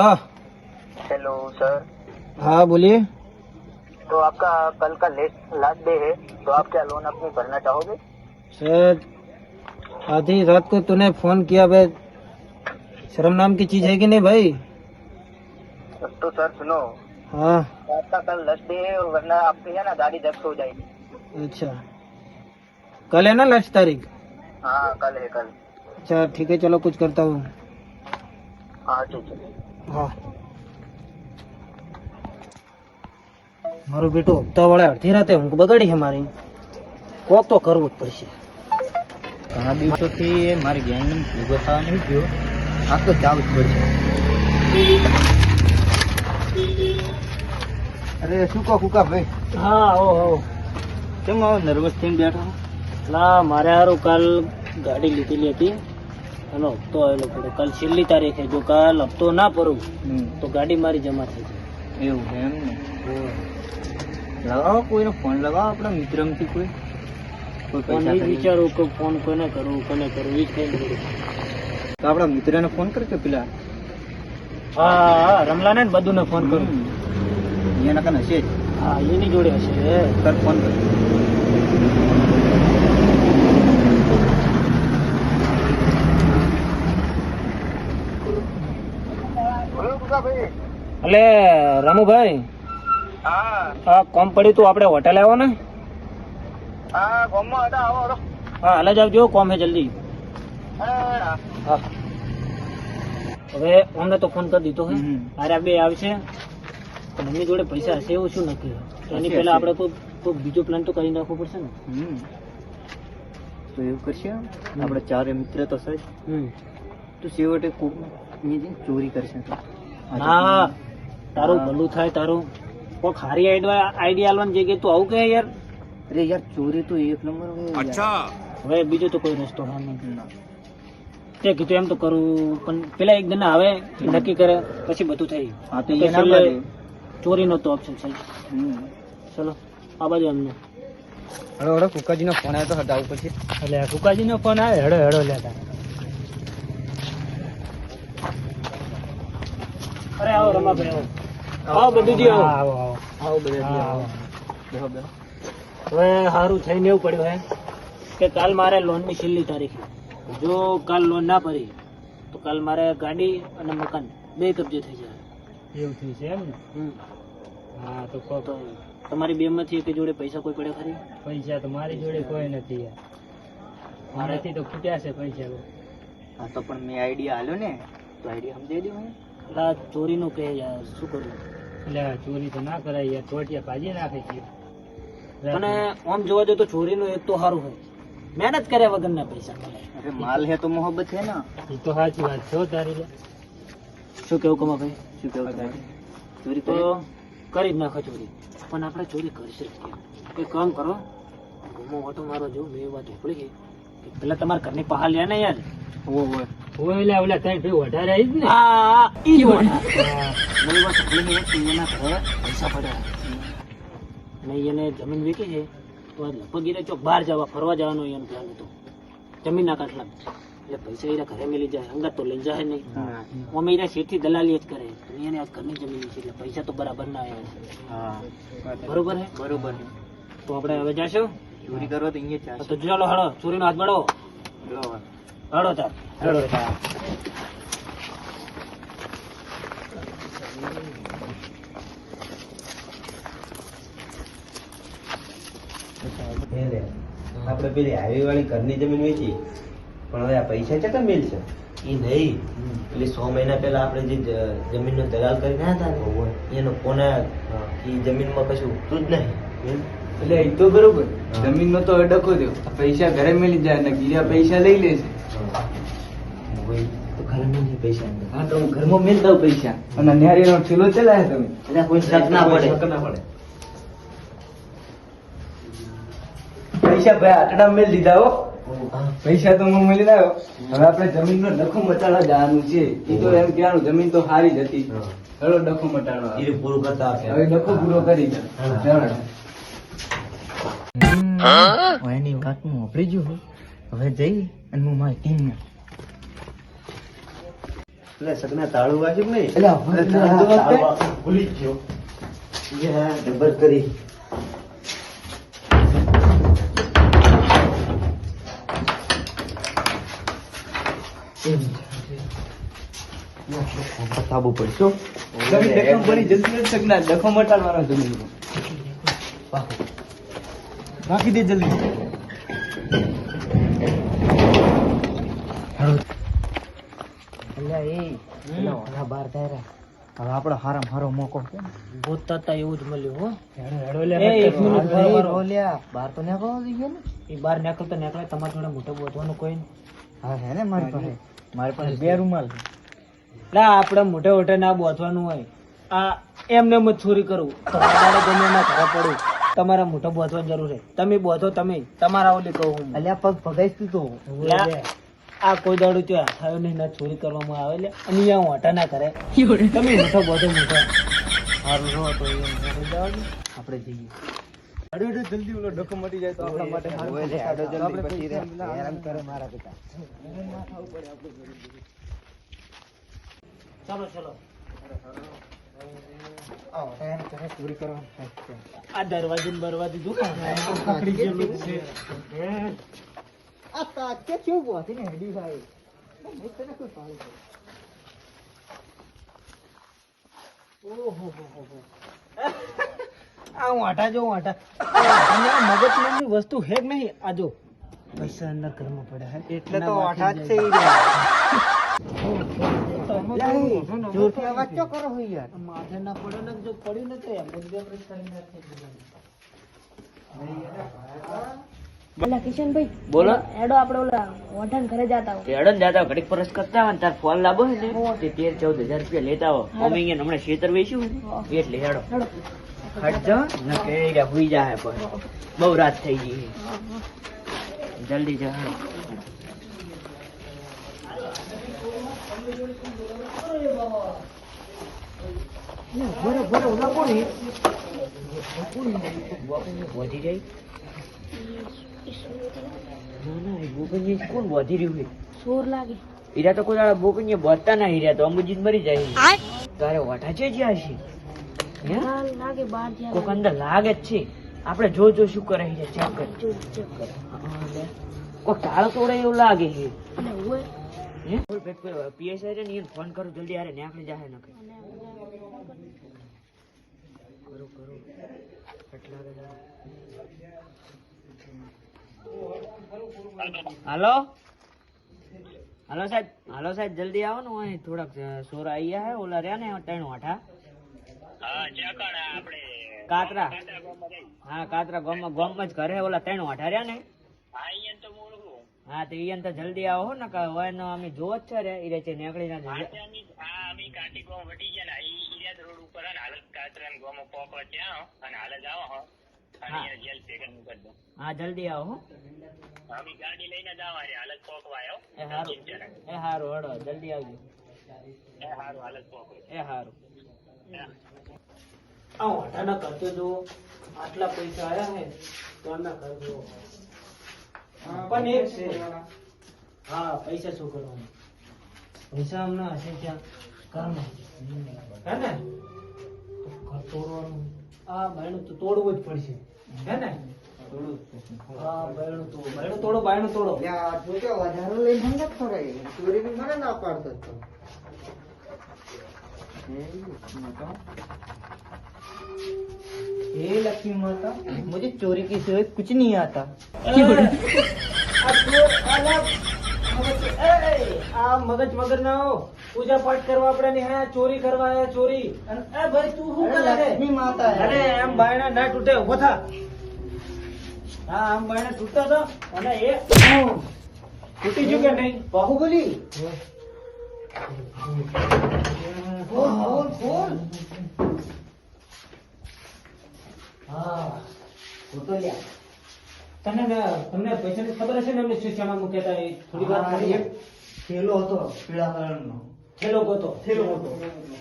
Hello hello sir हाँ बोलिए। तो आपका कल का लेट लास्ट डे है तो आप क्या लोन अपनी भरना चाहोगे? सर आधी रात को तूने फ़ोन किया भाई। शर्म नाम की चीज़ है कि नहीं भाई? तो सर सुनो। हाँ। आपका कल लास्ट डे है और वरना आपकी है ना गाड़ी जब्त हो जाएगी। अच्छा। कल है ना लास्ट तारीख? हाँ कल है कल। अच्छा ठीक है चलो कुछ करता हूँ। हाँ ठीक है। હા. મારું બેટું હપ્તા વાળા અડધી રાતે ઊંઘ બગાડી છે મારી. કોક તો કરવું જ પડશે. ઘણા દિવસોથી મારી ગેંગને ભેગો થવા નહીં ગયો. આ તો જવું જ પડશે. અરે શું કહો કુકા ભાઈ? હા આવો આવો કેમ આવો? નર્વસ થઈને બેઠો ના મારે હારું કાલ ગાડી લીધેલી હતી. એનો હપ્તો આવેલો પડે. કાલ છેલ્લી તારીખે જો કાલ હપ્તો ના ભરું તો ગાડી મારી જમા થઈ જાય. એવું એમ ને? લગાવો કોઈનો ફોન લગાવો આપણા મિત્રમાંથી કોઈ. કોઈ એ. વિચારું કે ફોન કોને કરું કોને કરું એ જ કઈ તો આપણા મિત્રને ફોન કર કે પેલા. હા હા રમલાને ને બધુંને ફોન કરું. એના કને હશે હા એની જોડે હશે. કર ફોન કર બોલો ભાઈ એટલે રમુભાઈ હા. આ કોમ પડ્યું તું આપણે હોટેલ આવ્યો ને? હા ગામમાં હતા આવો. હા હાલે જ આવજો કોમ હે જલ્દી. હા. હવે અમને તો ફોન કરી દીધો હે. અરે બે આવશે. પણ એમની જોડે પૈસા હશે એવું શું નક્કી? તો એની પહેલા આપણે કોઈ કોઈ બીજો પ્લાન તો કરી નાખવો પડશે ને? હમ. તો એવું કરશે આપણે ચારે મિત્ર તો છે હમ. તો છેવટે કોક ચોરી કરશે તો. ના તારું ભલું થાય તારું કોઈ ખારી આઈડિયા આઈડિયા આલવાની જગ્યાએ તું આવું કે યાર? અરે યાર ચોરી તો એક નંબર અચ્છા. હવે બીજો તો કોઈ રસ્તો હા નહીં તે કીધું એમ તો કરવું પણ પેલા એક દિન આવે નક્કી કરે પછી બધું થઈ હા તો એના ચોરી ના તો ઓપ્શન છે. હમ. ચલો આ બાજુ અમને હળો હળો કુકાજીનો ફોન આવ્યો તો હટાવું પછી. એટલે કુકાજીનો ફોન આવે હેડો હેડો લેતા અરે આવો રમાભાઈ આવો. આવો બધું આવો. આવો આવો. બધા હા, આવો. આવો. બેહો બેહો. હવે સારું થઈને એવું પડ્યું હે કે કાલ મારે લોનની છેલ્લી તારીખ. જો કાલ લોન ના ભરી તો કાલ મારે ગાડી અને મકાન બે કબજે થઈ જાય. એવું થયું છે એમ ને. હા તો કહો તો તમારી બે માંથી એક જોડે પૈસા કોઈ પડે ખરી? પૈસા તો મારી જોડે કોઈ નથી યાર. મારાથી તો ખૂટ્યા છે પૈસા હા તો પણ મેં આઈડિયા આલ્યો ને તો આઈડિયા સમજાવી દઉં એટલે આ ચોરીનું કે યાર શું કરું? એટલે ચોરી તો ના કરાય યાર ચોટિયા ભાજી નાખે છે. અને આમ જોવા જઈએ તો ચોરીનું એક તો સારું હોય. મહેનત કર્યા વગરના પૈસા મળે. અરે માલ હે તો મોહબ્બત હે ને. એ તો સાચી વાત છે તારી શું કેવું કમા ભાઈ? શું કેવું તારી ચોરી તો કરી જ નાખો ચોરી. પણ આપણે ચોરી કરી જ કેમ? એક કામ કરો. ઘૂમો ઓટો મારો જો મેં વાત ઉપડી ગઈ કે પેલા તમારા ઘરની પહાડ લે ને યાર. ઓ હોય. ઓલા ઓલા ત્રણ ભાઈ વધારે આવી જ ને. હા ઈ મને વાત સાંભળીને એના ઘરે પૈસા પડ્યા. અને એને જમીન વેચી છે. તો લગભગ એને ચોક બહાર જવા ફરવા જવાનો એનો પ્લાન હતો. જમીનના કાટલા એટલે પૈસા એના ઘરે મેલી જાય અંગત તો લઈ જાય નહીં. અમે એના શેઠથી દલાલી જ કરે. એને આ ઘરની જમીન છે. એટલે પૈસા તો બરાબર ના આવ્યા બરોબર હે? બરોબર તો આપણે હવે જાશું? ચોરી કરવા તો અહીંયા તો ચાલો હળો ચોરીનો હાથ બળો. હળો તાર આપણે પેલી હાઈવે વાળી ઘરની જમીન વેચી. પણ હવે આ પૈસા કેટલા મેળશે એ નહીં. એટલે સો મહિના પહેલા આપણે જે જમીનનો દલાલ કરી રહ્યા હતા એનો કોને એ એ જમીનમાં કશું ઉઠતું જ નહીં. એટલે એ તો બરોબર. જમીન નો તો અડકો થયો. પૈસા ઘરે મળી જાય ને ગીરા પૈસા લઈ લેશે તો પૈસા હા તો હું ઘરમાં મેળ દઉં પૈસા. અને ન્યારી નો ઠેલો તમે. એટલે કોઈ શક ના પડે. શક ના પડે. પૈસા ભાઈ આટલા મેળ દીધા હો. પૈસા તો હું મળી લાવ્યો હવે આપણે જમીન નો ડખો મટાડવા જવાનું છે. એ તો એમ કહેવાનું જમીન તો સારી જ હતી. ચલો ડખો મટાડવા. પૂરો કરતા હવે ડખો પૂરો કરી દો. એની વાત હું વાપરી ગયો હવે જઈ અને હું મારી ટીમને એટલે સગના તાળું વાગ્યું નહીં? એટલે. ભૂલી જ ગયો. હા જબર કરી. પડશે હો. ભરી જલ્દી શકના ડખો મટાડવાનો જમીન નાખી દે જલ્દી. હવે આપણો હારામ હારો મોકો ગોતતા તા એવું જ મળ્યું હો. હેડો એ, એક મિનિટ ભાઈ. બાર તો નીકળવા દઈએ ને. એ બહાર નીકળતો નીકળે તમારે જોડે મોટો બોધવાનું કોઈ હા હે ને મારી પાસે. મારી પાસે બે રૂમાલ ના આપણે મોટે મોટે ના બોધવાનું હોય. આ એમને એમ જ ચોરી કરવું તમારે ગમે ના ઘરે પડવું તમારે મોટો બોધવાની જરૂર છે. તમે બોધો તમે. તમારા ઓલી કહું અલ્યા પગ ભગાઈ તું આ કોઈ દાડું ત્યાં હાથ આવ્યો નહીં ના ચોરી કરવામાં આવે લે. અને અહીંયા હોટા ના કરે. તમે મોટો બધો મોટો સારું રહો તો. આપણે જઈએ. હેડો જલ્દી ઓલો મટી જાય તો આપણા માટે સારું. જલ્દી પછી રે. કરે મારા પિતા. ચલો ચલો. આ દરવાજે ને બરવાજે જો પકડી ગયેલું છે. આ તાકે કેવું બોધી ને હેડી ભાઈ મેં તને કોઈ પાડું છે. આ વાટા જો વાંટા મગજ નામની વસ્તુ હે જ નહીં આ જો પૈસા અંદર કર્મ પડ્યા હે。એટલે તો વાટા જ છે. જોરથી અવાજ ચો કરો હોય યાર માથે ના પડે ને જો પડ્યું ને તો એમ જ કરીને નાખી દીધું. ઓલા કિશનભાઈ બોલો. હેડો આપણે ઓલા વઢાણ ઘરે જતા હોય. તેડો જાતા ઘડીક પરસ કરતા હોય તાર ફોન લાવો ને તે તેર ચૌદ હજાર રૂપિયા લેતા અમે અહીંયા હમણાં ખેતર વેચ્યું ને એટલે હેડો. હટજો ન કે જાહે પણ. બહુ રાત થઈ ગઈ જલ્દી જા હેડો. વધી જાય ના ના કોણ વધી રહ્યું છે સોર લાગે. હીરા તો કોઈ દાડા બોકનીએ વધતા ના હીરા તો અમુજીત મરી જાય તારે વઠા છે જ્યાં છે? ના કોક અંદર લાગે જ છે. આપણે જો જો શું કરે છે ચેક કર. ચેક કરો. કોક તાળ તોડે એવું લાગે છે. અને હોય પીએસઆઈ છે ને ફોન કરું જલ્દી આરે ન્યાકડી જાહે નકે કરો કરો. બધા હાલો? હાલો સાહેબ હાલો સાહેબ જલ્દી આવો ને અહીં. થોડાક સોર સોરા હે ઓલા રહ્યા ને ત્રણ વાઠા કાતરા. હા કાતરા ગોમ ગોમ જ ઘરે ઓલા ત્રણ વાઠા રહ્યા ને. હા તો ઈયન તો જલ્દી આવો હો ને કે હોય ને અમે જોવો જ છે રે ઈ રેચે નીકળી ના. હા. હા. જલ્દી આવો હો. એ હારું. એ હારું હડો જલ્દી આવજો. એ હારું આ વાંટાના કરતો જો આટલા પૈસા આવ્યા હે તો આના કરજો જો પણ એક છે. હા પૈસા શું કરવાનું પૈસા હમણાં હશે ત્યાં. ઘરમાં હે ને? તો ઘર તોડવાનું. આ બાયણું તો તોડવું જ પડશે. હે ને હા બાયણું તો બાયણું તોડો બાયણું તોડો યા તું કે વધારે લઈને હંગત કરે ચોરી ની મને ના પાડતો તો हे लक्ष्मी माता मुझे चोरी के सिवाय कुछ नहीं आता આ ચોર, આલા, મગજ- પૂજા પાઠ કરવા આપણે ને હા ચોરી કરવા આયા ચોરી. અને ભાઈ તું શું કરે? લક્ષ્મી માતા અરે એમ બાયણા ના તૂટે ઊભો થા. હા આમ બાયણા તૂટતો તો અને એ તૂટી ગયું કે નહીં? બાહુબલી? ખોલ ખોલ ખોલ તને તમને પૈસાની ખબર હશે ને એમને શું શામાં મૂક્યા હતો? પીળા કલર નો થેલો ગોતો થેલો ગોતો.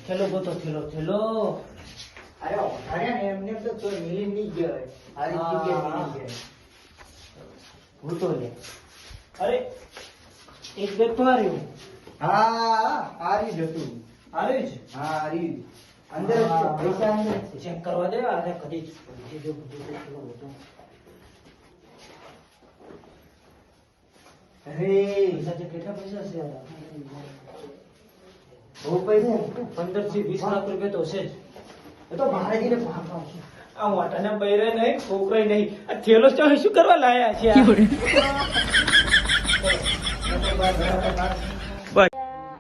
થેલો ગોતો થેલો થેલો. અરે અરે ને એમને તો તો મિલી નહીં ગયો આ જગ્યાએ મિલી ગયો ફોટો લે. અરે એક બેગ તો આ હા આરી રીત હતું. છે હા આરી અંદર પૈસા અંદર જ છે. ચેક કરવા દે આને કદી જે જો કેટલો બધો અરે. પૈસા કેટલા પૈસા છે? બહુ પૈસા પંદરથી વીસ લાખ રૂપિયા તો છે જ. તો મહારાજીને પાપ આવશે આ વાટાના બૈરે નહીં છોકરાય નહીં. આ થેલો તો શું કરવા લાયા છે આ?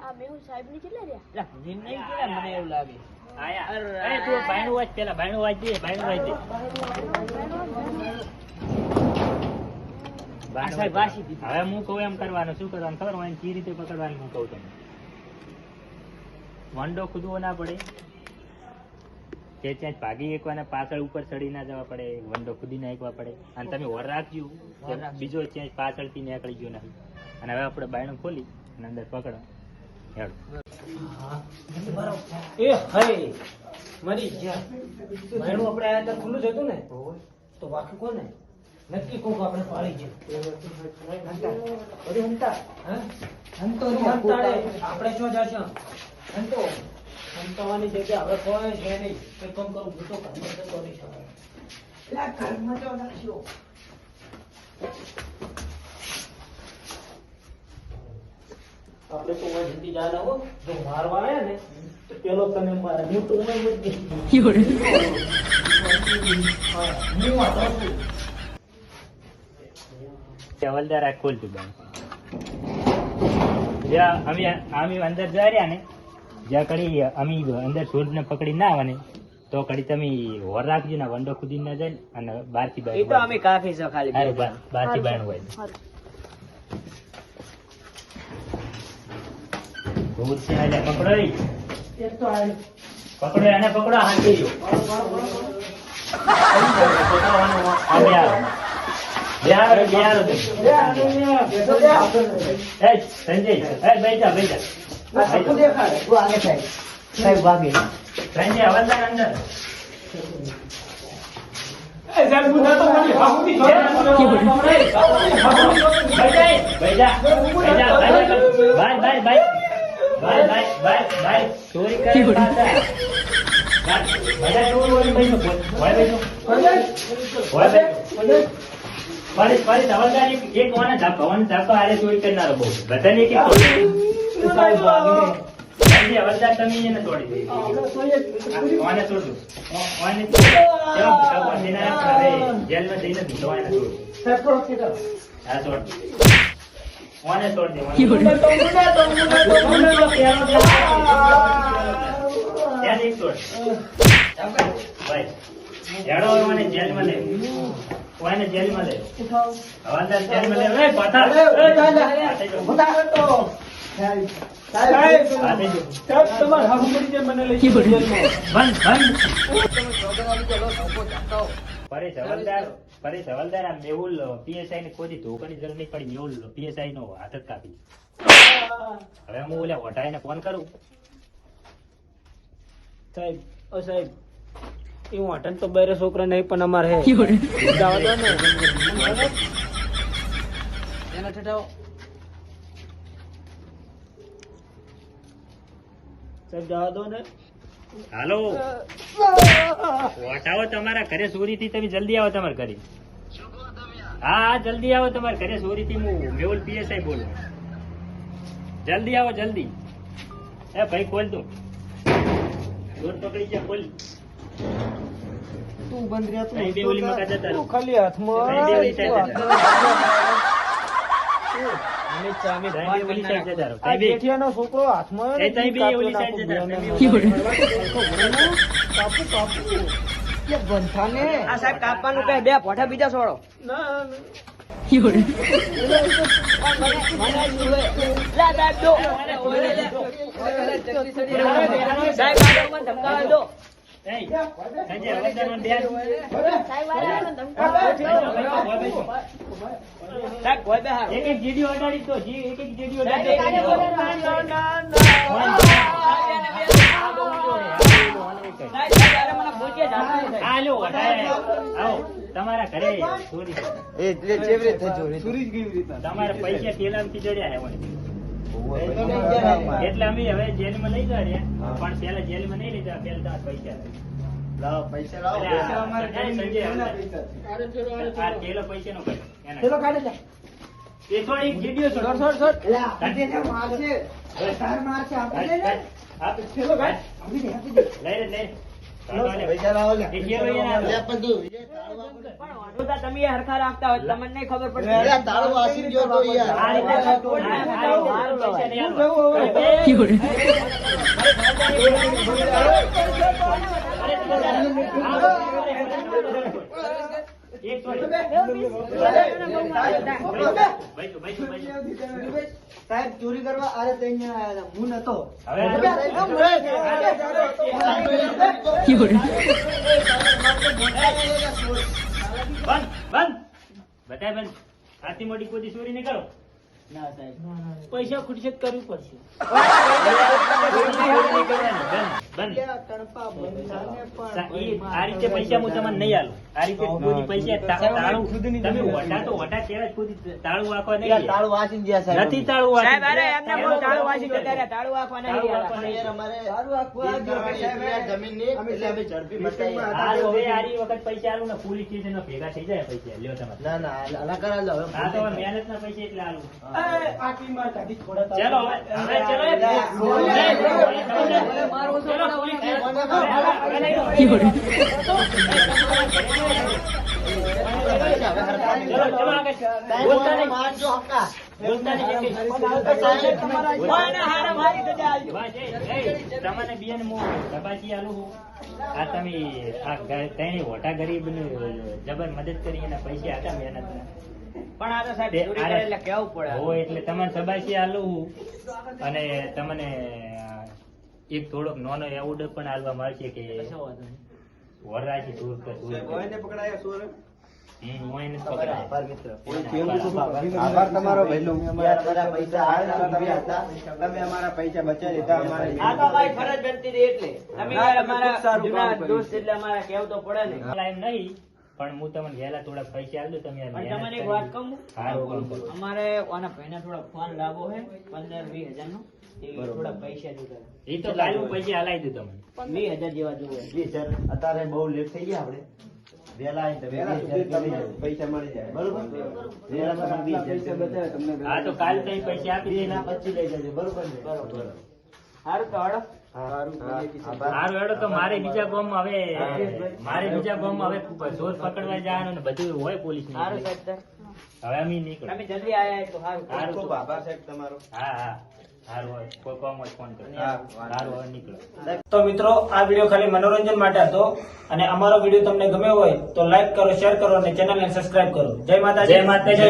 આ મેહુલ સાહેબની કેટલા રહ્યા? લા, જીમ નહીં કેલા મને એવું લાગે. આયા. અરે તું બાયણું વાંચ પેલા બાયણું વાંચ દે બાયણું વાંચ દે. સાહેબ વાંચી દીધું. હવે હું કહું એમ કરવાનું શું કરવાનું? ખબર હોય કે રીતે પકડવાનું હું કહું તમને? વંડો ખુદવો ના પડે. કે ત્યાં ભાગી એકવાને પાછળ ઉપર ચડી ના જવા પડે વંડો ખુદી નાખવા પડે. અને તમે વર રાખજો. બીજો ત્યાં પાછળથી નીકળી ગયો નહીં અને હવે આપણે બાયણું ખોલી અને અંદર પકડો. હેડો. એ હઈ મરી ગયા. બાયણું આપણે અંદર ખુલ્લું જ હતું ને? તો બાકી કોને? નક્કી કોક આપણે પાડી ગયું. અરે હંતા હા હંતો આપણે શું જાશું? હંતો હંતાવાની જગ્યા હવે કોઈ છે નહીં. એક કામ કરું ભૂતો કાઢી જતો રહીશ હવે. ઘરમાં તો નાખ્યો આપણે તો હું જલ્દી જા હો. જો મારવા આવ્યા ને તો પેલો તને મારે હું તો હા, હું વાંધો છું હવલદાર આ ખોલતું અમે અમે અંદર જઈ રહ્યા ને જ્યાં કડી અમે અંદર સૂરજને પકડી ના આવે તો કડી તમે હોર રાખજો ને વંડો ખુદી ના જાય અને બારથી બાર તો અમે કાફી છે ખાલી અરે બારથી બાર હોય. ભૂત છે એટલે પકડો પકડો એને પકડો તમે. એ, સંજય બેજા બેજા તું દેખાડ તું આગે સાહેબ સાહેબ વાગે સંજય ફરી ફરી હવલદાર એક એક વાને ધાપા વાને ધાપા હારે ચોરી કરનારો બહુ બધાને એક એક હવલદાર તમે એને તોડી દે. વાને તોડ વાને ભગવાન દેના જેલમાં જઈને એને તોડ. હા તોડ વાને તોડ દે ત્યાં એક તોડ. ભાઈ હેડો મને જેલમાં લે કોઈને જેલમાં લે. હવાલદાર જેલમાં લે. એ પાછા. પીએસઆઈ ને ખોદી ધોકાની જરૂર નહીં પડી. મેહુલ પીએસઆઈ નો હાથ જ કાપી. હવે હું ઓલા વટાઈને ફોન કરું. સાહેબ ઓ સાહેબ એ વાટન તો બૈરે છોકરા નહીં પણ અમારે હે. જવા દો ને. એના ઠઠાઓ. સાહેબ જવા દો ને. હાલો. વટાવો તમારા ઘરે ચોરીથી તમે જલ્દી આવો તમારા ઘરે. હા હા જલ્દી આવો તમારા ઘરે ચોરીથી હું મેહુલ પીએસઆઈ બોલું. જલ્દી આવો જલ્દી. એ ભાઈ ખોલ દો દોર પકડી ગયા ખોલ. તું બંધ રહ્યા તું રહો. ખાલી હાથમાં છોકરો આ સાહેબ કાપવાનું બે બીજા છોડો ના ના. સાહેબ ધમકાવા દો તમારા ઘરે. એટલે કેવી રીતે તમારા પૈસા પેલામથી જડ્યા એટલે અમે હવે જેલમાં લઈ ગયા રહ્યા. પણ પેલા જેલમાં નહીં લીધા પેલા તમારા પૈસા લાવો પૈસા લાવો પૈસા અમારે સંજય, પૈસા છે? આ પેલો પૈસાનો કર્યો. એ થોડી વીડિયો છોડ. આપ. લઈ લે, લઈ લે. કાઢો પૈસા લાવો લે. એ કેવો એના? તમે હરખા રાખતા હોય તમને નહીં ખબર પડે વાસી ગયો તો યાર. સાહેબ ચોરી કરવા આરે અહીંયા હતા. હું નતો હવે બંધ બંધ. બધાય બંધ. આથી મોટી કોઈ ચોરી નહીં કરો. ના સાહેબ. પૈસા ખુરશી કરવી પડશે. આ રીતે પૈસા હું તમને નહીં આલું. આ ચીજ ખોદી પૈસા તા- તાળું તમે વટા તો વટા ત્યારે જ ખોદી તાળું વાંકવા નહીં. યાર તાળું વાસી ગયા સાહેબ. નથી તાળું સાહેબ અરે વાંચી. એમને બહુ તાળું વાસી જતા રહ્યા તાળું વાગવા નહીં તાળું રહ્યા. વાંકવા નહીં. યાર અમારે સારું આખું આ ગયો સાહેબ. યાર જમીનની એટલે અમે ઝડપી બતાવીએ. આ હવે આરી વખત પૈસા આલું ને પોલીસ સ્ટેશન ભેગા થઈ જાય પૈસા. લ્યો તમે. ના ના અલગ કરા લો હવે આ તો હવે મહેનત ના પૈસા એટલે આલું. ચલો હવે ચલો ને તમને આ તમે આ હોટા ગરીબ જબર મદદ કરી એના પૈસા હતા મહેનત પણ કેવું પડે હોય એટલે તમને સબાશી આલું અને તમને એક થોડોક નાનો એવોર્ડ પણ આલવા મળશે કે વરરાજી દૂર કર દૂર કોઈને પકડાય. આભાર મિત્ર. આભાર. તમારો ભાઈનો. યાર બધા પૈસા બચાવી દીધા તમે તમે પણ હું તમને વહેલા થોડા પૈસા આલું તમે પણ તમને એક વાત કહું અમારે ઓના ભાઈના થોડા ફોન લાવો છે પંદર વીસ હજાર નો એ થોડા પૈસા જોતા એ તો કાલે પૈસા હલાવી દઉં તમને. વીસ હજાર જેવા જોવે. જી સર અત્યારે બહુ લેટ થઈ ગયા આપણે. તમે વીસ હજાર પૈસા મળી જાય. બરોબર? વહેલા પૈસા બચાવે તમને. હા તો કાલ તો પૈસા આપી દે એના પછી લઈ જજો બરોબર ને? બરોબર. સારું તો હળો સારું હેડો તો મારે બીજા ગામમાં હવે મારે બીજા ગામમાં હવે શોધ પકડવા જવાનું ને બધું હોય પોલીસ સારું હવે અમે નીકળો તમે જલ્દી આયા તો સારું. ખૂબ આભાર. સાહેબ તમારો. હા હા. મિત્રો આ વીડિયો ખાલી મનોરંજન માટે હતો અને અમારો વીડિયો તમને ગમ્યો હોય તો લાઈક કરો શેર કરો અને ચેનલને સબસ્ક્રાઇબ કરો. જય માતા જય માતા જય